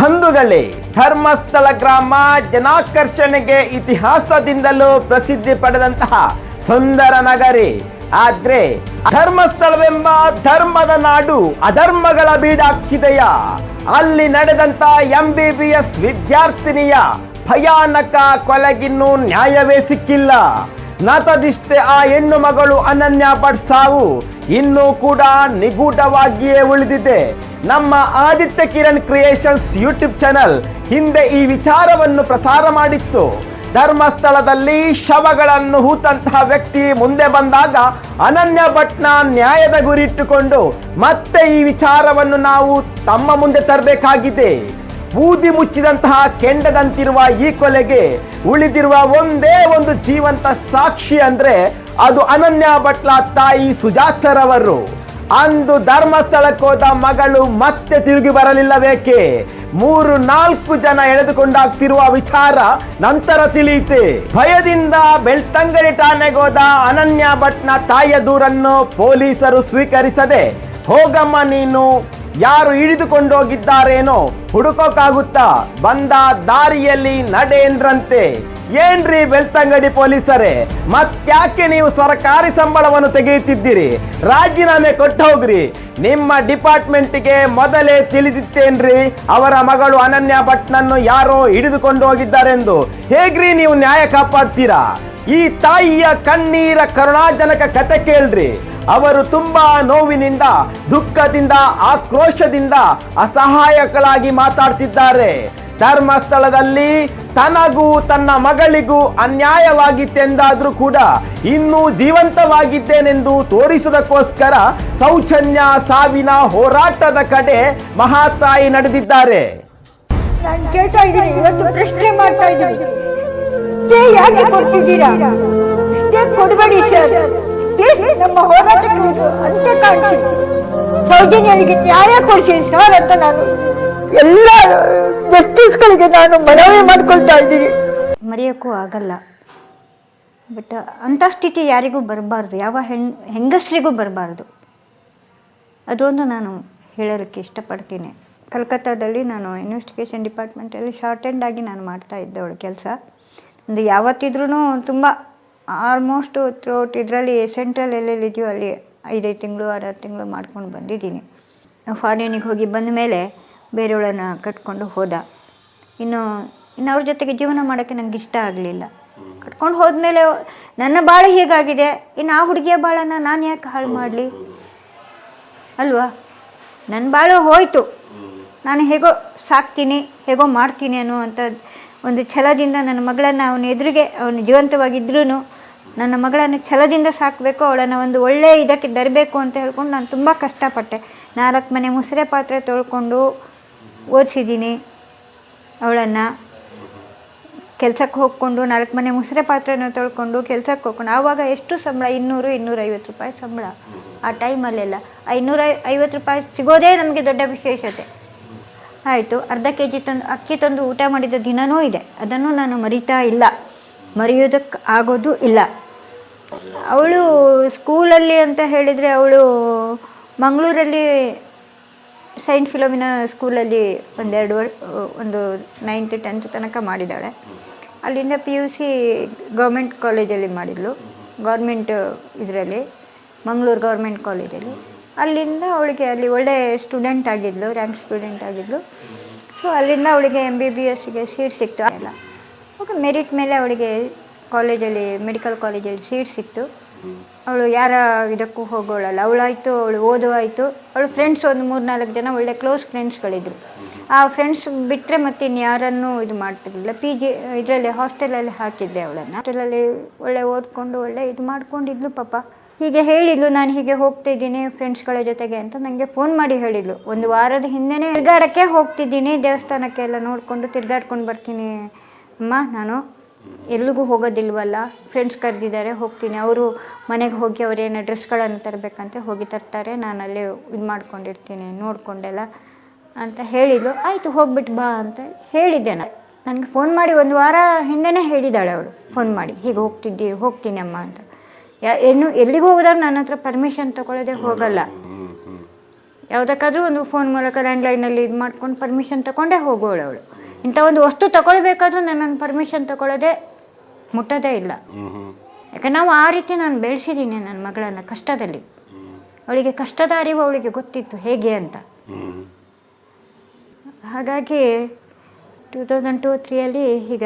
ಬಂಧುಗಳೇ, ಧರ್ಮಸ್ಥಳ ಗ್ರಾಮ ಜನಾಕರ್ಷಣೆಗೆ ಇತಿಹಾಸದಿಂದಲೂ ಪ್ರಸಿದ್ಧಿ ಪಡೆದಂತಹ ಸುಂದರ ನಗರಿ. ಆದ್ರೆ ಧರ್ಮಸ್ಥಳವೆಂಬ ಧರ್ಮದ ನಾಡು ಅಧರ್ಮಗಳ ಬೀಡಾಗ್ತಿದೆಯಾ? ಅಲ್ಲಿ ನಡೆದಂತ ಎಂ ಬಿ ಎಸ್ ವಿದ್ಯಾರ್ಥಿನಿಯ ಭಯಾನಕ ಕೊಲೆಗಿನ್ನೂ ನ್ಯಾಯವೇ ಸಿಕ್ಕಿಲ್ಲ. ನತದಿಷ್ಟೆ ಆ ಹೆಣ್ಣು ಮಗಳು ಅನನ್ಯ ಭಟ್ ಸಾವು ಇನ್ನೂ ಕೂಡ ನಿಗೂಢವಾಗಿಯೇ ಉಳಿದಿದೆ. ನಮ್ಮ Aditya Kiran Creations YouTube channel ಹಿಂದೆ ಈ ವಿಚಾರವನ್ನು ಪ್ರಸಾರ ಮಾಡಿತ್ತು. ಧರ್ಮಸ್ಥಳದಲ್ಲಿ ಶವಗಳನ್ನು ಹೂತಂತಹ ವ್ಯಕ್ತಿ ಮುಂದೆ ಬಂದಾಗ ಅನನ್ಯ ಭಟ್ನ ನ್ಯಾಯದ ಗುರಿಟ್ಟುಕೊಂಡು ಮತ್ತೆ ಈ ವಿಚಾರವನ್ನು ನಾವು ತಮ್ಮ ಮುಂದೆ ತರಬೇಕಾಗಿದೆ. ಬೂದಿ ಮುಚ್ಚಿದಂತಹ ಕೆಂಡದಂತಿರುವ ಈ ಕೊಲೆಗೆ ಉಳಿದಿರುವ ಒಂದೇ ಒಂದು ಜೀವಂತ ಸಾಕ್ಷಿ ಅಂದ್ರೆ ಅದು ಅನನ್ಯ ಭಟ್ಲ ತಾಯಿ ಸುಜಾತರವರು. ಅಂದು ಧರ್ಮಸ್ಥಳಕ್ಕೆ ಹೋದ ಮಗಳು ಮತ್ತೆ ತಿರುಗಿ ಬರಲಿಲ್ಲಬೇಕೆ ಮೂರು, ನಾಲ್ಕು ಜನ ಎಳೆದುಕೊಂಡಾಗ್ತಿರುವ ವಿಚಾರ ನಂತರ ತಿಳಿಯಿತೆ. ಭಯದಿಂದ ಬೆಳ್ತಂಗಡಿ ಠಾಣೆಗೋದ ಅನನ್ಯ ಭಟ್ನ ತಾಯಿಯ ದೂರನ್ನು ಪೊಲೀಸರು ಸ್ವೀಕರಿಸದೆ, ಹೋಗಮ್ಮ ನೀನು ಯಾರು ಹಿಡಿದುಕೊಂಡೋಗಿದ್ದಾರೇನೋ ಹುಡುಕೋಕ್ಕಾಗುತ್ತಾ ಹುಡುಕೋಕಾಗುತ್ತಾ ಬಂದ ದಾರಿಯಲ್ಲಿ ನಡೆಯಂದ್ರಂತೆ ಏನ್ರಿ ಬೆಳ್ತಂಗಡಿ ಪೊಲೀಸರೇ, ಮತ್ತ್ಯಾಕೆ ನೀವು ಸರ್ಕಾರಿ ಸಂಬಳವನ್ನು ತೆಗೆಯುತ್ತಿದ್ದೀರಿ? ರಾಜೀನಾಮೆ ಕೊಟ್ಟು ಹೋಗ್ರಿ ನಿಮ್ಮ ಡಿಪಾರ್ಟ್ಮೆಂಟ್ಗೆ ಮೊದಲೇ ತಿಳಿದಿತ್ತೇನ್ರಿ, ಅವರ ಮಗಳು ಅನನ್ಯ ಭಟ್ನನ್ನು ಯಾರೋ ಹಿಡಿದುಕೊಂಡು ಹೋಗಿದ್ದಾರೆಂದು ಹೇಗ್ರಿ ನೀವು ನ್ಯಾಯ ಕಾಪಾಡ್ತೀರಾ? ಈ ತಾಯಿಯ ಕಣ್ಣೀರ ಕರುಣಾಜನಕ ಕತೆ ಕೇಳ್ರಿ. ಅವರು ತುಂಬಾ ನೋವಿನಿಂದ, ದುಃಖದಿಂದ, ಆಕ್ರೋಶದಿಂದ ಅಸಹಾಯಕಳಾಗಿ ಮಾತಾಡ್ತಿದ್ದಾರೆ. ಧರ್ಮಸ್ಥಳದಲ್ಲಿ ತನಗೂ ತನ್ನ ಮಗಳಿಗೂ ಅನ್ಯಾಯವಾಗಿತ್ತೆಂದಾದರೂ ಕೂಡ ಇನ್ನೂ ಜೀವಂತವಾಗಿದ್ದೇನೆಂದು ತೋರಿಸುವುದಕ್ಕೋಸ್ಕರ ಸೌಜನ್ಯ ಸಾವಿನ ಹೋರಾಟದ ಕಡೆ ಮಹಾತಾಯಿ ನಡೆದಿದ್ದಾರೆ. ಪ್ರಶ್ನೆ ಮಾಡ್ತಾ ಸರ್. ಪ್ಲೀಸ್ ನಮ್ಮ ಹೋರಾಟಕ್ಕೆ ಇದು ಅಂತ್ಯ ಸೌಜನ್ಯರಿಗೆ ನ್ಯಾಯ ಕೊಡಿಸಿ ಸರ್ ಅಂತ ನಾನು ಎಲ್ಲ ಜಸ್ಟಿಸ್ಗಳಿಗೆ ನಾನು ಮನವಿ ಮಾಡ್ಕೊಳ್ತಾ ಇದ್ದೀನಿ. ಮರೆಯೋಕ್ಕೂ ಆಗಲ್ಲ. ಬಟ್ ಅಂಥ ಸ್ಥಿತಿ ಯಾರಿಗೂ ಬರಬಾರ್ದು. ಯಾವ ಹೆಣ್, ಹೆಂಗಸರಿಗೂ ಬರಬಾರ್ದು. ಅದೊಂದು ನಾನು ಹೇಳೋದಕ್ಕೆ ಇಷ್ಟಪಡ್ತೀನಿ. ಕಲ್ಕತ್ತಾದಲ್ಲಿ ನಾನು ಇನ್ವೆಸ್ಟಿಗೇಷನ್ ಡಿಪಾರ್ಟ್ಮೆಂಟಲ್ಲಿ ಶಾರ್ಟ್ ಆಗಿ ನಾನು ಮಾಡ್ತಾ ಇದ್ದೆ ಅವಳ ಕೆಲಸ. ಅಂದರೆ ಯಾವತ್ತಿದ್ರೂ ತುಂಬ ಆಲ್ಮೋಸ್ಟ್ ಥ್ರೋಟ್ ಇದರಲ್ಲಿ ಸೆಂಟ್ರಲ್ ಎಲ್ಲೆಲ್ಲಿ ಇದೆಯೋ ಅಲ್ಲಿ ಐದೈದು ತಿಂಗಳು, ಆರಾರು ತಿಂಗಳು ಮಾಡ್ಕೊಂಡು ಬಂದಿದ್ದೀನಿ. ಫಾರಿನಿಗೆ ಹೋಗಿ ಬಂದ ಮೇಲೆ ಬೇರೆಯವಳನ್ನು ಕಟ್ಕೊಂಡು ಹೋದ. ಇನ್ನು ಇನ್ನು ಅವ್ರ ಜೊತೆಗೆ ಜೀವನ ಮಾಡೋಕ್ಕೆ ನನಗೆ ಇಷ್ಟ ಆಗಲಿಲ್ಲ. ಕಟ್ಕೊಂಡು ಹೋದ್ಮೇಲೆ ನನ್ನ ಬಾಳ ಹೀಗಾಗಿದೆ. ಇನ್ನು ಆ ಹುಡುಗಿಯ ಬಾಳನ್ನು ನಾನು ಯಾಕೆ ಹಾಳು ಮಾಡಲಿ? ಅಲ್ವಾ? ನನ್ನ ಬಾಳು ಹೋಯಿತು. ನಾನು ಹೇಗೋ ಸಾಕ್ತೀನಿ, ಹೇಗೋ ಮಾಡ್ತೀನಿ ಅಂತ ಒಂದು ಛಲದಿಂದ ನನ್ನ ಮಗಳನ್ನು ಅವನ ಎದುರಿಗೆ, ಅವನು ಜೀವಂತವಾಗಿದ್ರೂ ನನ್ನ ಮಗಳನ್ನು ಛಲದಿಂದ ಸಾಕಬೇಕು, ಅವಳನ್ನು ಒಂದು ಒಳ್ಳೆಯ ಇದಕ್ಕೆ ತರಬೇಕು ಅಂತ ಹೇಳ್ಕೊಂಡು ನಾನು ತುಂಬ ಕಷ್ಟಪಟ್ಟೆ. ನಾಲ್ಕು ಮನೆ ಮುಸರೆ ಪಾತ್ರೆ ತೊಳ್ಕೊಂಡು ಓದಿಸಿದ್ದೀನಿ ಅವಳನ್ನು. ಕೆಲಸಕ್ಕೆ ಹೋಗ್ಕೊಂಡು ನಾಲ್ಕು ಮನೆ ಮುಸರೆ ಪಾತ್ರೆನ ತೊಳ್ಕೊಂಡು ಕೆಲಸಕ್ಕೆ ಹೋಗ್ಕೊಂಡು, ಆವಾಗ ಎಷ್ಟು ಸಂಬಳ? ಇನ್ನೂರು, ಇನ್ನೂರೈವತ್ತು ರೂಪಾಯಿ ಸಂಬಳ. ಆ ಟೈಮಲ್ಲೆಲ್ಲ ಐನೂರ ಐವತ್ತು ರೂಪಾಯಿ ಸಿಗೋದೇ ನಮಗೆ ದೊಡ್ಡ ವಿಶೇಷತೆ. ಆಯಿತು, ಅರ್ಧ ಕೆ ಜಿ ತಂದು, ಅಕ್ಕಿ ತಂದು ಊಟ ಮಾಡಿದ ದಿನವೂ ಇದೆ. ಅದನ್ನು ನಾನು ಮರಿತಾ ಇಲ್ಲ. ಮರೆಯೋದಕ್ಕೆ ಆಗೋದು ಇಲ್ಲ. ಅವಳು ಸ್ಕೂಲಲ್ಲಿ ಅಂತ ಹೇಳಿದರೆ ಅವಳು ಮಂಗಳೂರಲ್ಲಿ ಸೈಂಟ್ ಫಿಲೋಮಿನ ಸ್ಕೂಲಲ್ಲಿ ಒಂದೆರಡು ವರ್, ಒಂದು ನೈನ್ತ್, ಟೆಂತ್ ತನಕ ಮಾಡಿದ್ದಾಳೆ. ಅಲ್ಲಿಂದ ಪಿ ಯು ಸಿ ಗೌರ್ಮೆಂಟ್ ಕಾಲೇಜಲ್ಲಿ ಮಾಡಿದ್ಲು. ಗೌರ್ಮೆಂಟ್ ಇದರಲ್ಲಿ, ಮಂಗಳೂರು ಗೌರ್ಮೆಂಟ್ ಕಾಲೇಜಲ್ಲಿ. ಅಲ್ಲಿಂದ ಅವಳಿಗೆ ಅಲ್ಲಿ ಒಳ್ಳೆ ಸ್ಟೂಡೆಂಟ್ ಆಗಿದ್ಲು, ರ್ಯಾಂಕ್ ಸ್ಟೂಡೆಂಟ್ ಆಗಿದ್ಲು. ಸೊ ಅಲ್ಲಿಂದ ಅವಳಿಗೆ ಎಂ ಬಿ ಬಿ ಎಸ್ಗೆ ಸೀಟ್ ಸಿಕ್ತು. ಎಲ್ಲ ಓಕೆ ಮೆರಿಟ್ ಮೇಲೆ ಅವಳಿಗೆ ಕಾಲೇಜಲ್ಲಿ ಮೆಡಿಕಲ್ ಕಾಲೇಜಲ್ಲಿ ಸೀಟ್ ಸಿಕ್ತು. ಅವಳು ಯಾರ ಇದಕ್ಕೂ ಹೋಗೋಳಲ್ಲ. ಅವಳಾಯಿತು, ಅವಳು ಓದುವಾಯಿತು. ಅವಳು ಫ್ರೆಂಡ್ಸ್ ಒಂದು ಮೂರು ನಾಲ್ಕು ಜನ ಒಳ್ಳೆ ಕ್ಲೋಸ್ ಫ್ರೆಂಡ್ಸ್ಗಳಿದ್ರು ಆ ಫ್ರೆಂಡ್ಸ್ ಬಿಟ್ಟರೆ ಮತ್ತೆ ಇನ್ಯಾರನ್ನೂ ಇದು ಮಾಡ್ತಿರ್ಲಿಲ್ಲ. ಪಿ ಜಿ ಇದರಲ್ಲಿ ಹಾಸ್ಟೆಲಲ್ಲಿ ಹಾಕಿದ್ದೆ ಅವಳನ್ನು. ಹಾಸ್ಟೆಲಲ್ಲಿ ಒಳ್ಳೆ ಓದ್ಕೊಂಡು, ಒಳ್ಳೆ ಇದು ಮಾಡ್ಕೊಂಡಿದ್ಲು ಪಾಪ. ಹೀಗೆ ಹೇಳಿದ್ಲು, ನಾನು ಹೀಗೆ ಹೋಗ್ತಾ ಇದ್ದೀನಿ ಫ್ರೆಂಡ್ಸ್ಗಳ ಜೊತೆಗೆ ಅಂತ ನನಗೆ ಫೋನ್ ಮಾಡಿ ಹೇಳಿದ್ಲು. ಒಂದು ವಾರದ ಹಿಂದೆನೇ ತಿರ್ಗಾಡೋಕ್ಕೆ ಹೋಗ್ತಿದ್ದೀನಿ. ದೇವಸ್ಥಾನಕ್ಕೆ ಎಲ್ಲ ನೋಡಿಕೊಂಡು ತಿರ್ಗಾಡ್ಕೊಂಡು ಬರ್ತೀನಿ ಅಮ್ಮ ನಾನು ಎಲ್ಲಿಗೂ ಹೋಗೋದಿಲ್ವಲ್ಲ? ಫ್ರೆಂಡ್ಸ್ ಕರೆದಿದ್ದಾರೆ ಹೋಗ್ತೀನಿ. ಅವರು ಮನೆಗೆ ಹೋಗಿ ಅವರೇನು ಡ್ರೆಸ್ಗಳನ್ನು ತರಬೇಕಂತ ಹೋಗಿ ತರ್ತಾರೆ. ನಾನು ಅಲ್ಲಿ ಇದು ಮಾಡ್ಕೊಂಡಿರ್ತೀನಿ ನೋಡಿಕೊಂಡೆಲ್ಲ ಅಂತ ಹೇಳಿದ್ಲು. ಆಯಿತು ಹೋಗ್ಬಿಟ್ಟು ಬಾ ಅಂತ ಹೇಳಿದ್ದೆ ನಾನು. ನನಗೆ ಫೋನ್ ಮಾಡಿ ಒಂದು ವಾರ ಹಿಂದೆನೇ ಹೇಳಿದ್ದಾಳೆ ಅವಳು. ಫೋನ್ ಮಾಡಿ ಹೀಗೆ ಹೋಗ್ತಿದ್ದಿ ಹೋಗ್ತೀನಿ ಅಮ್ಮ ಅಂತ. ಯಾ ಏನು ಎಲ್ಲಿಗೂ ಹೋದಾಗ ನನ್ನ ಹತ್ರ ಪರ್ಮಿಷನ್ ತಗೊಳ್ಳೋದೇ ಹೋಗಲ್ಲ. ಯಾವುದಕ್ಕಾದ್ರೂ ಒಂದು ಫೋನ್ ಮೂಲಕ ಲ್ಯಾಂಡ್ಲೈನಲ್ಲಿ ಇದು ಮಾಡ್ಕೊಂಡು ಪರ್ಮಿಷನ್ ತಗೊಂಡೇ ಹೋಗೋಳು ಅವಳು. ಇಂಥ ಒಂದು ವಸ್ತು ತಗೊಳ್ಬೇಕಾದ್ರೂ ನನ್ನ ಪರ್ಮಿಷನ್ ತಗೊಳ್ಳೋದೇ ಮುಟ್ಟೋದೇ ಇಲ್ಲ. ಯಾಕೆ ನಾವು ಆ ರೀತಿ ನಾನು ಬೆಳೆಸಿದ್ದೀನಿ ನನ್ನ ಮಗಳನ್ನು ಕಷ್ಟದಲ್ಲಿ. ಅವಳಿಗೆ ಕಷ್ಟದ ಅರಿವು ಅವಳಿಗೆ ಗೊತ್ತಿತ್ತು ಹೇಗೆ ಅಂತ. ಹಾಗಾಗಿ ಟೂ ತೌಸಂಡ್ ಟೂ ತ್ರೀಯಲ್ಲಿ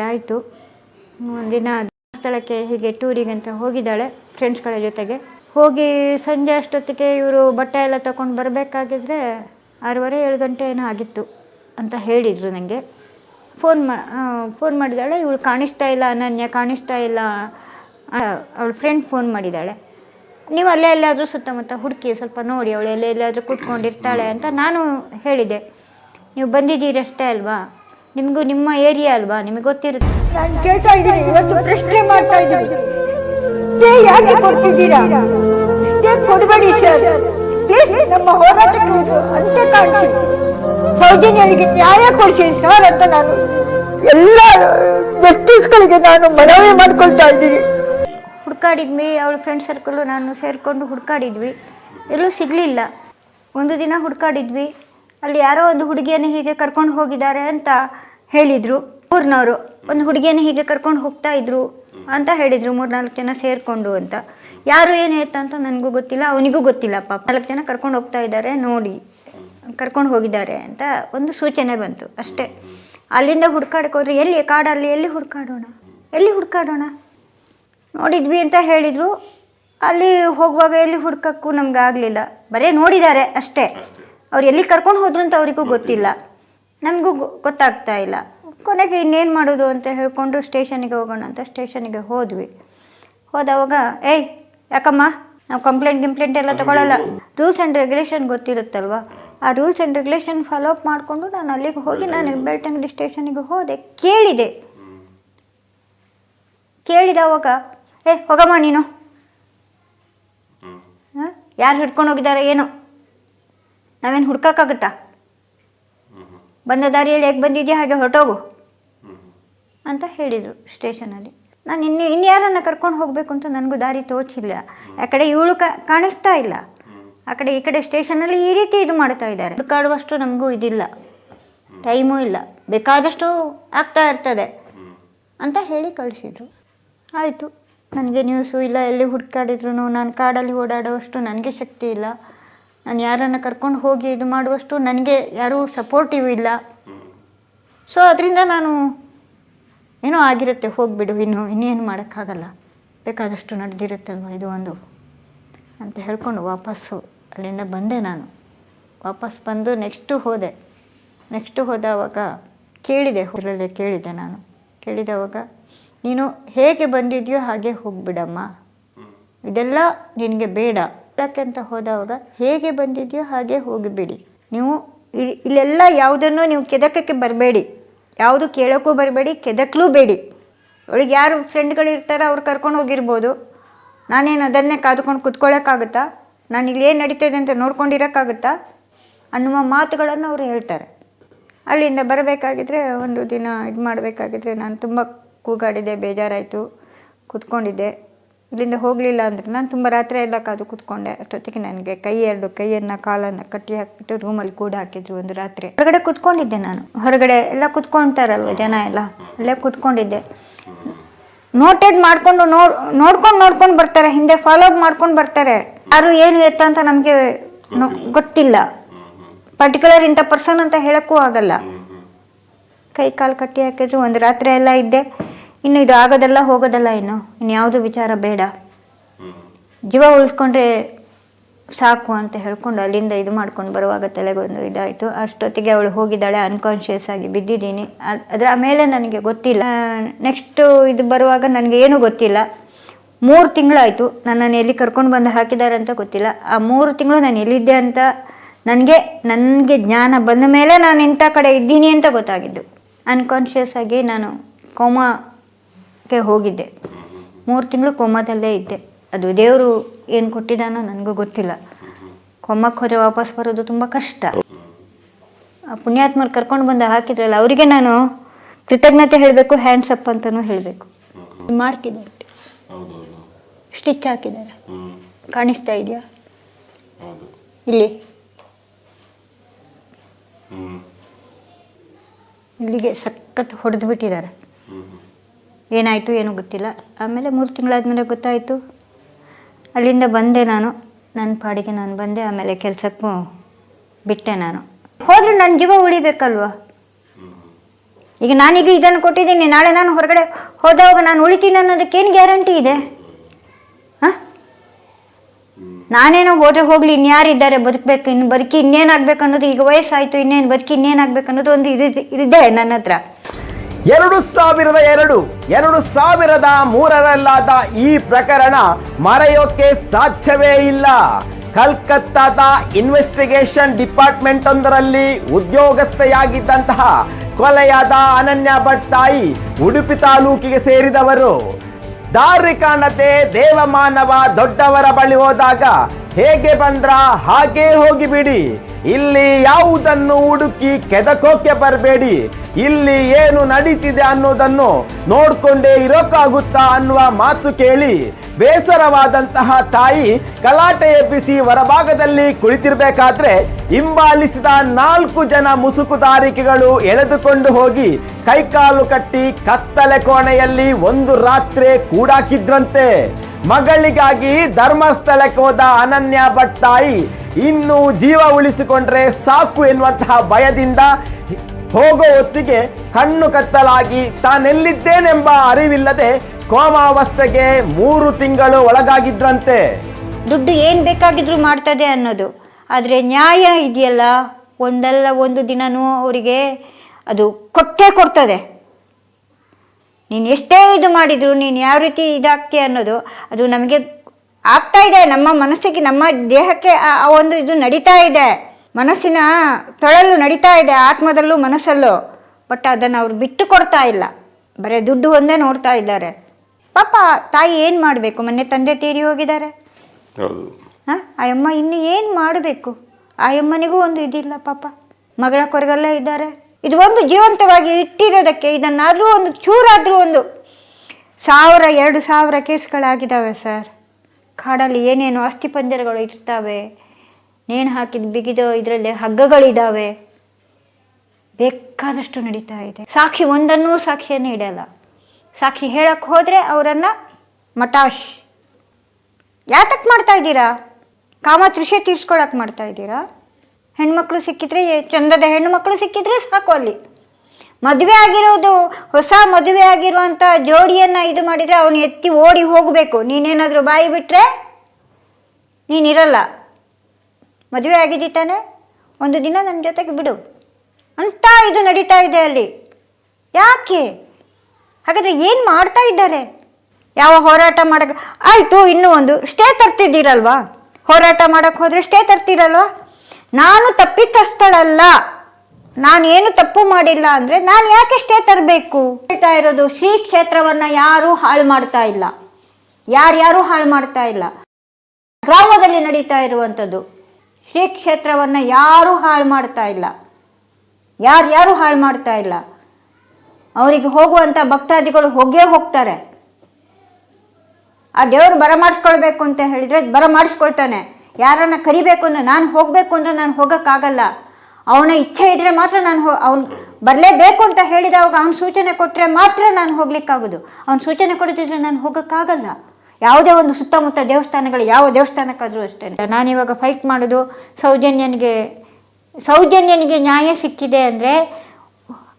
ಆಯಿತು. ಒಂದಿನ ಸ್ಥಳಕ್ಕೆ ಹೀಗೆ ಟೂರಿಗೆ ಅಂತ ಹೋಗಿದ್ದಾಳೆ ಫ್ರೆಂಡ್ಸ್ಗಳ ಜೊತೆಗೆ. ಹೋಗಿ ಸಂಜೆ ಅಷ್ಟೊತ್ತಿಗೆ ಇವರು ಬಟ್ಟೆ ಎಲ್ಲ ತಗೊಂಡು ಬರಬೇಕಾಗಿದ್ರೆ ಆರೂವರೆ ಏಳು ಗಂಟೆ ಏನೋ ಆಗಿತ್ತು ಅಂತ ಹೇಳಿದರು ನನಗೆ ಫೋನ್ ಮಾ ಫೋನ್ ಮಾಡಿದಾಳೆ. ಇವಳು ಕಾಣಿಸ್ತಾ ಇಲ್ಲ, ಅನನ್ಯ ಕಾಣಿಸ್ತಾ ಇಲ್ಲ. ಅವಳ ಫ್ರೆಂಡ್ ಫೋನ್ ಮಾಡಿದ್ದಾಳೆ ನೀವು ಅಲ್ಲೇ ಎಲ್ಲಾದರೂ ಸುತ್ತಮುತ್ತ ಹುಡುಕಿ ಸ್ವಲ್ಪ ನೋಡಿ, ಅವಳು ಎಲ್ಲೇ ಎಲ್ಲಾದರೂ ಕೂತ್ಕೊಂಡಿರ್ತಾಳೆ ಅಂತ ನಾನು ಹೇಳಿದೆ. ನೀವು ಬಂದಿದ್ದೀರಿ ಅಷ್ಟೇ ಅಲ್ವಾ? ನಿಮಗೂ ನಿಮ್ಮ ಏರಿಯಾ ಅಲ್ವಾ? ನಿಮಗೆ ಗೊತ್ತಿರುತ್ತೆ. ನಾನು ಕೇಳ್ತಾ ಇದ್ದೀನಿ, ಇವತ್ತು ಪ್ರಶ್ನೆ ಮಾಡ್ತಾ ಇದ್ದೀನಿ. ಸ್ಟೇ ಯಾಕೆ ಕೊಡ್ತಿದ್ದೀರಾ? ಸ್ಟೇ ಕೊಡಬೇಡಿ ಸರ್. ಪ್ಲೀಸ್ ನಮ್ಮ ಹೋರಾಟಕ್ಕೆ ಸೌಜನ್ಯನಿಗೆ ನ್ಯಾಯ ಕೊಡಿಸಿ ಸರ್ ಅಂತ ನಾನು ಎಲ್ಲ ಜಸ್ಟಿಸ್ಗಳಿಗೆ ನಾನು ಮನವಿ ಮಾಡ್ಕೊಳ್ತಾ ಇದ್ದೀನಿ. ಹುಡ್ಕಾಡಿದ್ವಿ ಅವಳ ಫ್ರೆಂಡ್ ಸರ್ಕಲ್ ನಾನು ಸೇರಿಕೊಂಡು ಹುಡ್ಕಾಡಿದ್ವಿ. ಎಲ್ಲೂ ಸಿಗಲಿಲ್ಲ. ಒಂದು ದಿನ ಹುಡ್ಕಾಡಿದ್ವಿ. ಅಲ್ಲಿ ಯಾರೋ ಒಂದು ಹುಡುಗಿಯನ್ನು ಹೀಗೆ ಕರ್ಕೊಂಡು ಹೋಗಿದ್ದಾರೆ ಅಂತ ಹೇಳಿದರು. ಮೂರ್ನವರು. ಒಂದು ಹುಡುಗಿಯನ್ನು ಹೀಗೆ ಕರ್ಕೊಂಡು ಹೋಗ್ತಾ ಇದ್ರು ಅಂತ ಹೇಳಿದರು ಮೂರ್ನಾಲ್ಕು ಜನ ಸೇರಿಕೊಂಡು ಅಂತ. ಯಾರು ಏನು ಅಂತ ನನಗೂ ಗೊತ್ತಿಲ್ಲ, ಅವನಿಗೂ ಗೊತ್ತಿಲ್ಲ ಪಾಪ. ನಾಲ್ಕು ಜನ ಕರ್ಕೊಂಡು ಹೋಗ್ತಾ ಇದ್ದಾರೆ, ನೋಡಿ. ಕರ್ಕೊಂಡು ಹೋಗಿದ್ದಾರೆ ಅಂತ ಒಂದು ಸೂಚನೆ ಬಂತು, ಅಷ್ಟೇ. ಅಲ್ಲಿಂದ ಹುಡ್ಕಾಡಕ್ಕೆ ಹೋದ್ರೆ ಎಲ್ಲಿ, ಕಾಡಲ್ಲಿ ಎಲ್ಲಿ ಹುಡ್ಕಾಡೋಣ? ಎಲ್ಲಿ ಹುಡ್ಕಾಡೋಣ? ನೋಡಿದ್ವಿ ಅಂತ ಹೇಳಿದರು. ಅಲ್ಲಿ ಹೋಗುವಾಗ ಎಲ್ಲಿ ಹುಡ್ಕಕ್ಕೂ ನಮ್ಗೆ ಆಗಲಿಲ್ಲ. ಬರೀ ನೋಡಿದ್ದಾರೆ ಅಷ್ಟೇ. ಅವ್ರು ಎಲ್ಲಿ ಕರ್ಕೊಂಡು ಹೋದ್ರು ಅಂತ ಅವರಿಗೂ ಗೊತ್ತಿಲ್ಲ. ನಮಗೂ ಗೊತ್ತಾಗ್ತಾ ಇಲ್ಲ. ಕೊನೆಗೆ ಇನ್ನೇನು ಮಾಡೋದು ಅಂತ ಹೇಳಿಕೊಂಡು ಸ್ಟೇಷನಿಗೆ ಹೋಗೋಣ ಅಂತ ಸ್ಟೇಷನಿಗೆ ಹೋದ್ವಿ. ಹೋದವಾಗ, ಏಯ್ ಯಾಕಮ್ಮ? ನಾವು ಕಂಪ್ಲೇಂಟ್ ಗಿಂಪ್ಲೇಂಟ್ ಎಲ್ಲ ತಗೊಳ್ಳಲ್ಲ ರೂಲ್ಸ್ ಆ್ಯಂಡ್ ರೆಗ್ಯುಲೇಷನ್ ಗೊತ್ತಿರುತ್ತಲ್ವ? ಆ rules and regulation follow up ಮಾಡಿಕೊಂಡು ನಾನು ಅಲ್ಲಿಗೆ ಹೋಗಿ ನಾನು ಬೆಳ್ತಂಗಡಿ ಸ್ಟೇಷನಿಗೆ ಹೋದೆ. ಕೇಳಿದೆ. ಕೇಳಿದವಾಗ ಏ ಹೋಗಮ್ಮ ನೀನು. ಯಾರು ಹಿಡ್ಕೊಂಡು ಹೋಗಿದ್ದಾರೆ ಏನು. ನಾವೇನು ಹುಡ್ಕೋಕ್ಕಾಗುತ್ತಾ? ಬಂದ ದಾರಿಯಲ್ಲಿ ಹೇಗೆ ಬಂದಿದೆಯಾ? ಹಾಗೆ ಹೊರಟೋಗು. ಅಂತ ಹೇಳಿದರು ಸ್ಟೇಷನಲ್ಲಿ ನಾನು ಇನ್ನು ಇನ್ಯಾರನ್ನು ಕರ್ಕೊಂಡು ಹೋಗಬೇಕು ಅಂತ ನನಗೂ ದಾರಿ ತೋಚಿಲ್ಲ. ಆ ಕಡೆ ಇವಳು ಕಾಣಿಸ್ತಾ ಇಲ್ಲ. ಆ ಕಡೆ ಈ ಕಡೆ ಸ್ಟೇಷನಲ್ಲಿ ಈ ರೀತಿ ಇದು ಮಾಡ್ತಾ ಇದ್ದಾರೆ. ಹುಡುಕಾಡುವಷ್ಟು ನಮಗೂ ಇದಿಲ್ಲ. ಟೈಮೂ ಇಲ್ಲ. ಬೇಕಾದಷ್ಟು ಆಗ್ತಾ ಇರ್ತದೆ. ಅಂತ ಹೇಳಿ ಕಳಿಸಿದ್ರು. ಆಯಿತು. ನನಗೆ ನ್ಯೂಸು ಇಲ್ಲ ಎಲ್ಲಿ ಹುಡುಕಾಡಿದ್ರು ನಾನು ಕಾಡಲ್ಲಿ ಓಡಾಡುವಷ್ಟು ನನಗೆ ಶಕ್ತಿ ಇಲ್ಲ. ನಾನು ಯಾರನ್ನು ಕರ್ಕೊಂಡು ಹೋಗಿ ಇದು ಮಾಡುವಷ್ಟು ನನಗೆ ಯಾರೂ ಸಪೋರ್ಟಿವ್ ಇಲ್ಲ. ಸೊ ಅದರಿಂದ ನಾನು ಏನೋ ಆಗಿರುತ್ತೆ, ಹೋಗಿಬಿಡು. ಇನ್ನು ಇನ್ನೇನು ಮಾಡೋಕ್ಕಾಗಲ್ಲ. ಬೇಕಾದಷ್ಟು ನಡೆದಿರುತ್ತಲ್ವ ಇದು ಒಂದು? ಅಂತ ಹೇಳ್ಕೊಂಡು ವಾಪಸ್ಸು ಅಲ್ಲಿಂದ ಬಂದೆ ನಾನು. ವಾಪಸ್ ಬಂದು ನೆಕ್ಸ್ಟು ಹೋದೆ. ನೆಕ್ಸ್ಟು ಹೋದವಾಗ ಕೇಳಿದೆ ಊರಲ್ಲೇ ಕೇಳಿದೆ ನಾನು. ಕೇಳಿದವಾಗ, ನೀನು ಹೇಗೆ ಬಂದಿದೆಯೋ ಹಾಗೆ ಹೋಗಿಬಿಡಮ್ಮ. ಇದೆಲ್ಲ ನಿನಗೆ ಬೇಡ. ಯಾಕೆ ಅಂತ ಹೋದವಾಗ, ಹೇಗೆ ಬಂದಿದೆಯೋ ಹಾಗೆ ಹೋಗಿಬಿಡಿ. ನೀವು ಇಲ್ಲೆಲ್ಲ ಯಾವುದನ್ನು ನೀವು ಕೆದಕಕ್ಕೆ ಬರಬೇಡಿ. ಯಾವುದು ಕೇಳೋಕ್ಕೂ ಬರಬೇಡಿ, ಕೆದಕ್ಲೂ ಬೇಡಿ. ಅವಳಿಗೆ ಯಾರು ಫ್ರೆಂಡ್ಗಳು ಇರ್ತಾರೋ ಅವ್ರು ಕರ್ಕೊಂಡು ಹೋಗಿರ್ಬೋದು. ನಾನೇನು ಅದನ್ನೇ ಕಾದುಕೊಂಡು ಕುತ್ಕೊಳ್ಳೋಕ್ಕಾಗುತ್ತಾ ನಾನು ಇಲ್ಲಿ ಏನು ನಡೀತಿದೆ ಅಂತ ನೋಡ್ಕೊಂಡಿರೋಕ್ಕಾಗುತ್ತಾ? ಅನ್ನುವ ಮಾತುಗಳನ್ನು ಅವರು ಹೇಳ್ತಾರೆ. ಅಲ್ಲಿಂದ ಬರಬೇಕಾಗಿದ್ರೆ ಒಂದು ದಿನ ಇದು ಮಾಡಬೇಕಾಗಿದ್ರೆ ನಾನು ತುಂಬ ಕೂಗಾಡಿದೆ, ಬೇಜಾರಾಯಿತು, ಕೂತ್ಕೊಂಡಿದ್ದೆ. ಇಲ್ಲಿಂದ ಹೋಗಲಿಲ್ಲ ಅಂದರೆ ನಾನು ತುಂಬ ರಾತ್ರಿ ಎಲ್ಲ ಕಾದು ಕೂತ್ಕೊಂಡೆ. ಅಷ್ಟೊತ್ತಿಗೆ ನನಗೆ ಕೈ ಎರಡು ಕೈಯನ್ನು ಕಾಲನ್ನು ಕಟ್ಟಿ ಹಾಕಿಬಿಟ್ಟು ರೂಮಲ್ಲಿ ಕೂಡ ಹಾಕಿದ್ರು ಒಂದು ರಾತ್ರಿ. ಹೊರಗಡೆ ಕೂತ್ಕೊಂಡಿದ್ದೆ ನಾನು. ಹೊರಗಡೆ ಎಲ್ಲ ಕೂತ್ಕೊಳ್ತಾರಲ್ವ ಜನ ಎಲ್ಲ? ಅಲ್ಲೇ ಕೂತ್ಕೊಂಡಿದ್ದೆ. ನೋಟೆಡ್ ಮಾಡಿಕೊಂಡು ನೋಡ್ ನೋಡ್ಕೊಂಡು ನೋಡ್ಕೊಂಡು ಬರ್ತಾರೆ. ಹಿಂದೆ ಫಾಲೋ ಅಪ್ ಮಾಡ್ಕೊಂಡು ಬರ್ತಾರೆ. ಯಾರು ಏನು ಎತ್ತ ಅಂತ ನಮಗೆ ಗೊತ್ತಿಲ್ಲ. ಪರ್ಟಿಕ್ಯುಲರ್ ಇಂಥ ಪರ್ಸನ್ ಅಂತ ಹೇಳೋಕ್ಕೂ ಆಗಲ್ಲ. ಕೈ ಕಾಲು ಕಟ್ಟಿ ಹಾಕಿದ್ರು. ಒಂದು ರಾತ್ರಿ ಎಲ್ಲ ಇದ್ದೆ. ಇನ್ನು ಇದು ಆಗೋದಲ್ಲ ಹೋಗೋದಲ್ಲ ಇನ್ನು ಇನ್ಯಾವುದು ವಿಚಾರ ಬೇಡ. ಜೀವ ಉಳಿಸ್ಕೊಂಡ್ರೆ ಸಾಕು ಅಂತ ಹೇಳ್ಕೊಂಡು ಅಲ್ಲಿಂದ ಇದು ಮಾಡ್ಕೊಂಡು ಬರುವಾಗ ತಲೆಗೊಂದು ಇದಾಯಿತು. ಅಷ್ಟೊತ್ತಿಗೆ ಅವಳು ಹೋಗಿದ್ದಾಳೆ ಅನ್ಕಾನ್ಷಿಯಸ್ ಆಗಿ ಬಿದ್ದಿದ್ದೀನಿ. ಅದರ ಮೇಲೆ ನನಗೆ ಗೊತ್ತಿಲ್ಲ. ನೆಕ್ಸ್ಟು ಇದು ಬರುವಾಗ ನನಗೆ ಏನೂ ಗೊತ್ತಿಲ್ಲ. ಮೂರು ತಿಂಗಳಾಯಿತು ನನ್ನನ್ನು ಎಲ್ಲಿ ಕರ್ಕೊಂಡು ಬಂದು ಹಾಕಿದ್ದಾರೆ ಅಂತ ಗೊತ್ತಿಲ್ಲ. ಆ ಮೂರು ತಿಂಗಳು ನಾನು ಎಲ್ಲಿದ್ದೆ ಅಂತ ನನಗೆ ನನಗೆ ಜ್ಞಾನ ಬಂದ ಮೇಲೆ ನಾನು ಇಂಥ ಕಡೆ ಇದ್ದೀನಿ ಅಂತ ಗೊತ್ತಾಗಿದ್ದು. ಅನ್ಕಾನ್ಷಿಯಸ್ ಆಗಿ ನಾನು ಕೋಮಾಗೆ ಹೋಗಿದ್ದೆ. ಮೂರು ತಿಂಗಳು ಕೋಮಾದಲ್ಲೇ ಇದ್ದೆ. ಅದು ದೇವರು ಏನು ಕೊಟ್ಟಿದ್ದಾನೋ ನನಗೂ ಗೊತ್ತಿಲ್ಲ. ಕೊಮ್ಮಕ್ಕೆ ಹೋದರೆ ವಾಪಸ್ ಬರೋದು ತುಂಬ ಕಷ್ಟ. ಆ ಪುಣ್ಯಾತ್ಮರು ಕರ್ಕೊಂಡು ಬಂದು ಹಾಕಿದ್ರಲ್ಲ ಅವರಿಗೆ ನಾನು ಕೃತಜ್ಞತೆ ಹೇಳಬೇಕು ಹ್ಯಾಂಡ್ಸ್ ಅಪ್ ಅಂತಲೂ ಹೇಳಬೇಕು. ಮಾರ್ಕ್ ಇದೆ ಸ್ಟಿಚ್ ಹಾಕಿದ್ದಾರೆ. ಕಾಣಿಸ್ತಾ ಇದೆಯಾ? ಇಲ್ಲಿ. ಇಲ್ಲಿಗೆ ಸಖತ್ ಹೊಡೆದು ಬಿಟ್ಟಿದ್ದಾರೆ ಏನಾಯಿತು ಏನೂ ಗೊತ್ತಿಲ್ಲ. ಆಮೇಲೆ ಮೂರು ತಿಂಗಳಾದ್ಮೇಲೆ ಗೊತ್ತಾಯಿತು. ಅಲ್ಲಿಂದ ಬಂದೆ ನಾನು. ನನ್ನ ಪಾಡಿಗೆ ನಾನು ಬಂದೆ. ಆಮೇಲೆ ಕೆಲಸಕ್ಕೂ ಬಿಟ್ಟೆ ನಾನು. ಹೋದ್ರೆ ನನ್ನ ಜೀವ ಉಳಿಬೇಕಲ್ವ? ಈಗ ನಾನೀಗ ಇದನ್ನು ಕೊಟ್ಟಿದ್ದೀನಿ. ನಾಳೆ ನಾನು ಹೊರಗಡೆ ಹೋದಾಗ ನಾನು ಉಳಿತೀನಿ ಅನ್ನೋದಕ್ಕೇನು ಗ್ಯಾರಂಟಿ ಇದೆ? ಹಾಂ? ನಾನೇನೋ ಹೋದ್ರೆ ಹೋಗ್ಲಿ, ಇನ್ಯಾರಿದ್ದಾರೆ, ಬದುಕಬೇಕು ಇನ್ನು ಬದುಕಿ ಇನ್ನೇನಾಗ್ಬೇಕು ಅನ್ನೋದು ಈಗ ವಯಸ್ಸಾಯಿತು, ಇನ್ನೇನು ಬದುಕಿ ಇನ್ನೇನಾಗ್ಬೇಕು ಅನ್ನೋದು ಒಂದು ಇದು ಇದೆ ನನ್ನ ಹತ್ರ. ಎರಡು ಸಾವಿರದ ಎರಡು ಎರಡು ಸಾವಿರದ ಮೂರರಲ್ಲಾದ ಈ ಪ್ರಕರಣ ಮರೆಯೋಕೆ ಸಾಧ್ಯವೇ ಇಲ್ಲ. ಕಲ್ಕತ್ತಾದ ಇನ್ವೆಸ್ಟಿಗೇಷನ್ ಡಿಪಾರ್ಟ್ಮೆಂಟ್ ಒಂದರಲ್ಲಿ ಉದ್ಯೋಗಸ್ಥೆಯಾಗಿದ್ದಂತಹ ಕೊಲೆಯಾದ ಅನನ್ಯ ಭಟ್ ತಾಯಿ ಉಡುಪಿ ತಾಲೂಕಿಗೆ ಸೇರಿದವರು. ದಾರಿ ಕಾಣದೆ ದೇವಮಾನವ ದೊಡ್ಡವರ ಬಳಿ ಹೋದಾಗ ಹೇಗೆ ಬಂದ್ರ ಹಾಗೇ ಹೋಗಿಬಿಡಿ. ಇಲ್ಲಿ ಯಾವುದನ್ನು ಹುಡುಕಿ ಕೆದಕೋಕೆ ಬರಬೇಡಿ. ಇಲ್ಲಿ ಏನು ನಡೀತಿದೆ ಅನ್ನೋದನ್ನು ನೋಡ್ಕೊಂಡೇ ಇರೋಕ್ಕಾಗುತ್ತಾ ಅನ್ನುವ ಮಾತು ಕೇಳಿ. ಬೇಸರವಾದಂತಹ ತಾಯಿ ಕಲಾಟೆ ಎಬ್ಬಿಸಿ ಹೊರಭಾಗದಲ್ಲಿ ಕುಳಿತಿರ್ಬೇಕಾದ್ರೆ ಹಿಂಬಾಲಿಸಿದ ನಾಲ್ಕು ಜನ ಮುಸುಕುದಾರಿಕೆಗಳು ಎಳೆದುಕೊಂಡು ಹೋಗಿ ಕೈಕಾಲು ಕಟ್ಟಿ ಕತ್ತಲೆ ಕೋಣೆಯಲ್ಲಿ ಒಂದು ರಾತ್ರಿ ಕೂಡಾಕಿದ್ರಂತೆ. ಮಗಳಿಗಾಗಿ ಧರ್ಮಸ್ಥಳಕ್ಕೆ ಹೋದ ಅನನ್ಯ ಭಟ್ ತಾಯಿ ಇನ್ನು ಜೀವ ಉಳಿಸಿಕೊಂಡ್ರೆ ಸಾಕು ಎನ್ನುವಂತಹ ಭಯದಿಂದ ಹೋಗೋ ಹೊತ್ತಿಗೆ ಕಣ್ಣು ಕತ್ತಲಾಗಿ ತಾನೆಲ್ಲಿದ್ದೇನೆಂಬ ಅರಿವಿಲ್ಲದೆ ಕೋಮಾವಸ್ಥೆಗೆ ಮೂರು ತಿಂಗಳು ಒಳಗಾಗಿದ್ರಂತೆ. ದುಡ್ಡು ಏನು ಬೇಕಾಗಿದ್ರು ಮಾಡ್ತದೆ ಅನ್ನೋದು. ಆದರೆ ನ್ಯಾಯ ಇದೆಯಲ್ಲ, ಒಂದಲ್ಲ ಒಂದು ದಿನನೂ ಅವರಿಗೆ ಅದು ಕೊಟ್ಟೇ ಕೊಡ್ತದೆ. ನೀನು ಎಷ್ಟೇ ಇದು ಮಾಡಿದ್ರು ನೀನು ಯಾವ ರೀತಿ ಇದಾಗ್ತೀಯ ಅನ್ನೋದು ಅದು ನಮಗೆ ಆಗ್ತಾ ಇದೆ. ನಮ್ಮ ಮನಸ್ಸಿಗೆ ನಮ್ಮ ದೇಹಕ್ಕೆ ಆ- ಒಂದು ಇದು ನಡೀತಾ ಇದೆ. ಮನಸ್ಸಿನ ತೊಳಲು ನಡೀತಾ ಇದೆ ಆತ್ಮದಲ್ಲೂ ಮನಸ್ಸಲ್ಲೂ. ಬಟ್ ಅದನ್ನು ಅವ್ರು ಬಿಟ್ಟು ಕೊಡ್ತಾ ಇಲ್ಲ. ಬರೀ ದುಡ್ಡು ಒಂದೇ ನೋಡ್ತಾ ಇದ್ದಾರೆ. ಪಾಪ ತಾಯಿ ಏನು ಮಾಡಬೇಕು? ಮೊನ್ನೆ ತಂದೆ ತೀರಿ ಹೋಗಿದ್ದಾರೆ. ಹಾಂ? ಆ ಅಮ್ಮ ಇನ್ನು ಏನು ಮಾಡಬೇಕು? ಆ ಅಮ್ಮನಿಗೂ ಒಂದು ಇದಿಲ್ಲ ಪಾಪ. ಮಗಳ ಕೊರಗಲ್ಲೇ ಇದ್ದಾರೆ. ಇದು ಒಂದು ಜೀವಂತವಾಗಿ ಇಟ್ಟಿರೋದಕ್ಕೆ ಇದನ್ನಾದರೂ ಒಂದು ಚೂರಾದರೂ ಒಂದು ಸಾವಿರ, ಎರಡು ಸಾವಿರ ಕೇಸ್ಗಳಾಗಿದ್ದಾವೆ ಸರ್. ಕಾಡಲ್ಲಿ ಏನೇನು ಅಸ್ಥಿಪಂಜರಗಳು ಇರ್ತವೆ. ನೇಣು ಹಾಕಿದ ಬಿಗಿದೋ ಇದರಲ್ಲಿ ಹಗ್ಗಗಳಿದ್ದಾವೆ ಬೇಕಾದಷ್ಟು ನಡೀತಾ ಇದೆ. ಸಾಕ್ಷಿ ಒಂದನ್ನೂ ಸಾಕ್ಷಿಯನ್ನು ಇಡಲ್ಲ. ಸಾಕ್ಷಿ ಹೇಳಕ್ಕೆ ಹೋದರೆ ಅವರನ್ನು ಮಟಾಶ್. ಯಾತಕ್ಕೆ ಮಾಡ್ತಾ ಇದ್ದೀರಾ? ಕಾಮ ತೃಷೆ ತೀರ್ಸ್ಕೊಳಕ್ಕೆ ಮಾಡ್ತಾ ಇದ್ದೀರಾ? ಹೆಣ್ಮಕ್ಳು ಸಿಕ್ಕಿದ್ರೆ ಚಂದದ ಹೆಣ್ಮಕ್ಳು ಸಿಕ್ಕಿದ್ರೆ ಸಾಕು ಅಲ್ಲಿ. ಮದುವೆ ಆಗಿರೋದು ಹೊಸ ಮದುವೆ ಆಗಿರುವಂಥ ಜೋಡಿಯನ್ನು ಇದು ಮಾಡಿದರೆ ಅವನು ಎತ್ತಿ ಓಡಿ ಹೋಗಬೇಕು. ನೀನೇನಾದರೂ ಬಾಯಿ ಬಿಟ್ಟರೆ ನೀನಿರಲ್ಲ. ಮದುವೆ ಆಗಿದ್ದಿ ತಾನೆ? ಒಂದು ದಿನ ನನ್ನ ಜೊತೆಗೆ ಬಿಡು. ಅಂತ ಇದು ನಡೀತಾ ಇದೆ ಅಲ್ಲಿ. ಯಾಕೆ? ಹಾಗಾದರೆ ಏನು ಮಾಡ್ತಾ ಇದ್ದಾರೆ? ಯಾವ ಹೋರಾಟ ಮಾಡೋಕ್ಕೆ ಆಯಿತು, ಇನ್ನೂ ಒಂದು ಸ್ಟೇ ತರ್ತಿದ್ದೀರಲ್ವಾ? ಹೋರಾಟ ಮಾಡೋಕ್ಕೆ ಹೋದರೆ ಸ್ಟೇ ತರ್ತೀರಲ್ವಾ? ನಾನು ತಪ್ಪಿತಸ್ಥಳಲ್ಲ. ನಾನು ಏನು ತಪ್ಪು ಮಾಡಿಲ್ಲ ಅಂದ್ರೆ ನಾನು ಯಾಕೆ ಸ್ಟೇ ತರಬೇಕು? ಹೇಳ್ತಾ ಇರೋದು, ಶ್ರೀ ಕ್ಷೇತ್ರವನ್ನ ಯಾರು ಹಾಳು ಮಾಡ್ತಾ ಇಲ್ಲ. ಯಾರ್ಯಾರು ಹಾಳು ಮಾಡ್ತಾ ಇಲ್ಲ. ಗ್ರಾಮದಲ್ಲಿ ನಡೀತಾ ಇರುವಂಥದ್ದು, ಶ್ರೀ ಕ್ಷೇತ್ರವನ್ನ ಯಾರು ಹಾಳು ಮಾಡ್ತಾ ಇಲ್ಲ. ಯಾರ್ಯಾರು ಹಾಳು ಮಾಡ್ತಾ ಇಲ್ಲ. ಅವರಿಗೆ ಹೋಗುವಂಥ ಭಕ್ತಾದಿಗಳು ಹೋಗೇ ಹೋಗ್ತಾರೆ. ಆ ದೇವರು ಬರಮಾಡಿಸ್ಕೊಳ್ಬೇಕು ಅಂತ ಹೇಳಿದ್ರೆ ಬರಮಾಡಿಸ್ಕೊಳ್ತಾನೆ. ಯಾರನ್ನ ಕರಿಬೇಕು ಅಂದ್ರೆ ನಾನು ಹೋಗಬೇಕು ಅಂದ್ರೆ ನಾನು ಹೋಗೋಕ್ಕಾಗಲ್ಲ. ಅವನ ಇಚ್ಛೆ ಇದ್ದರೆ ಮಾತ್ರ ನಾನು ಹೋ ಅವ್ನು ಬರಲೇಬೇಕು ಅಂತ ಹೇಳಿದವಾಗ ಅವ್ನು ಸೂಚನೆ ಕೊಟ್ಟರೆ ಮಾತ್ರ ನಾನು ಹೋಗ್ಲಿಕ್ಕಾಗೋದು. ಅವ್ನು ಸೂಚನೆ ಕೊಡದಿದ್ರೆ ನಾನು ಹೋಗೋಕ್ಕಾಗಲ್ಲ. ಯಾವುದೇ ಒಂದು ಸುತ್ತಮುತ್ತ ದೇವಸ್ಥಾನಗಳು ಯಾವ ದೇವಸ್ಥಾನಕ್ಕಾದರೂ ಅಷ್ಟೇ. ನಾನಿವಾಗ ಫೈಟ್ ಮಾಡೋದು, ಸೌಜನ್ಯನಿಗೆ ಸೌಜನ್ಯನಿಗೆ ನ್ಯಾಯ ಸಿಕ್ಕಿದೆ ಅಂದರೆ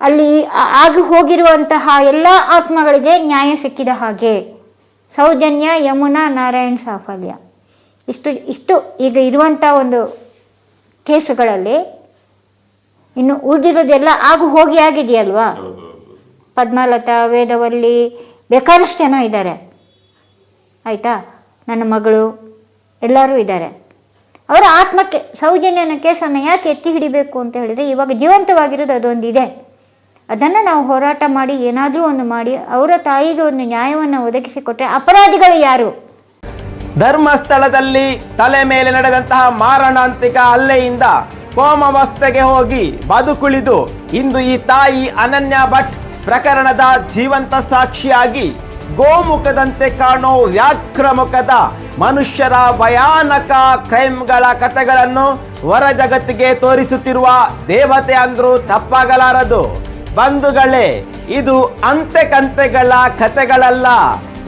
ಅಲ್ಲಿ ಆಗಿ ಹೋಗಿರುವಂತಹ ಎಲ್ಲ ಆತ್ಮಗಳಿಗೆ ನ್ಯಾಯ ಸಿಕ್ಕಿದ ಹಾಗೆ. ಸೌಜನ್ಯ, ಯಮುನಾ, ನಾರಾಯಣ್, ಸಾಫಲ್ಯ. ಇಷ್ಟು ಇಷ್ಟು ಈಗ ಇರುವಂಥ ಒಂದು ಕೇಸುಗಳಲ್ಲಿ ಇನ್ನು ಉಳಿದಿರೋದೆಲ್ಲ ಆಗು ಹೋಗಿ ಆಗಿದೆಯಲ್ವಾ? ಪದ್ಮಲತಾ, ವೇದವಲ್ಲಿ ಬೇಕಾದಷ್ಟು ಜನ ಇದ್ದಾರೆ. ಆಯಿತಾ? ನನ್ನ ಮಗಳು, ಎಲ್ಲರೂ ಇದ್ದಾರೆ. ಅವರ ಆತ್ಮಕ್ಕೆ, ಸೌಜನ್ಯನ ಕೇಸನ್ನು ಯಾಕೆ ಎತ್ತಿ ಹಿಡಿಬೇಕು ಅಂತ ಹೇಳಿದರೆ ಇವಾಗ ಜೀವಂತವಾಗಿರೋದು ಅದೊಂದಿದೆ. ಅದನ್ನು ನಾವು ಹೋರಾಟ ಮಾಡಿ ಏನಾದರೂ ಒಂದು ಮಾಡಿ ಅವರ ತಾಯಿಗೆ ಒಂದು ನ್ಯಾಯವನ್ನು ಒದಗಿಸಿಕೊಟ್ಟರೆ ಅಪರಾಧಿಗಳು ಯಾರು? ಧರ್ಮಸ್ಥಳದಲ್ಲಿ ತಲೆ ಮೇಲೆ ನಡೆದಂತಹ ಮಾರಣಾಂತಿಕ ಹಲ್ಲೆಯಿಂದ ಕೋಮಾವಸ್ಥೆಗೆ ಹೋಗಿ ಬದುಕುಳಿದು ಇಂದು ಈ ತಾಯಿ ಅನನ್ಯ ಭಟ್ ಪ್ರಕರಣದ ಜೀವಂತ ಸಾಕ್ಷಿಯಾಗಿ ಗೋಮುಖದಂತೆ ಕಾಣೋ ವ್ಯಾಕ್ರಮುಖದ ಮನುಷ್ಯರ ಭಯಾನಕ ಕ್ರೈಮ್ಗಳ ಕಥೆಗಳನ್ನು ಹೊರ ಜಗತ್ತಿಗೆ ತೋರಿಸುತ್ತಿರುವ ದೇವತೆ ಅಂದ್ರೂ ತಪ್ಪಾಗಲಾರದು. ಬಂಧುಗಳೇ, ಇದು ಅಂತೆ ಕಂತೆಗಳ ಕತೆಗಳಲ್ಲ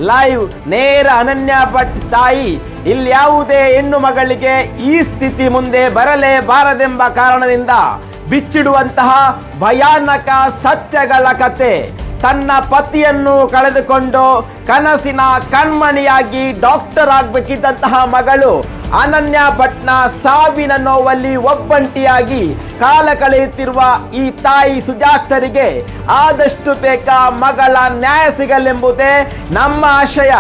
ಲೈವ್ ನೇರ ಅನನ್ಯ ಭಟ್ ತಾಯಿ. ಇಲ್ಲಿ ಯಾವುದೇ ಹೆಣ್ಣು ಮಗಳಿಗೆ ಈ ಸ್ಥಿತಿ ಮುಂದೆ ಬರಲೇಬಾರದೆಂಬ ಕಾರಣದಿಂದ ಬಿಚ್ಚಿಡುವಂತಹ ಭಯಾನಕ ಸತ್ಯಗಳ ಕತೆ. ತನ್ನ ಪತಿಯನ್ನು ಕಳೆದುಕೊಂಡು ಕನಸಿನ ಕಣ್ಮಣಿಯಾಗಿ ಡಾಕ್ಟರ್ ಆಗಬೇಕಿದ್ದಂತಹ ಮಗಳು ಅನನ್ಯ ಭಟ್ನ ಸಾವಿನ ನೋವಲ್ಲಿ ಒಬ್ಬಂಟಿಯಾಗಿ ಕಾಲ ಕಳೆಯುತ್ತಿರುವ ಈ ತಾಯಿ ಸುಜಾತರಿಗೆ ಆದಷ್ಟು ಬೇಗ ಮಗಳ ನ್ಯಾಯ ಸಿಗಲೆಂಬುದೇ ನಮ್ಮ ಆಶಯ.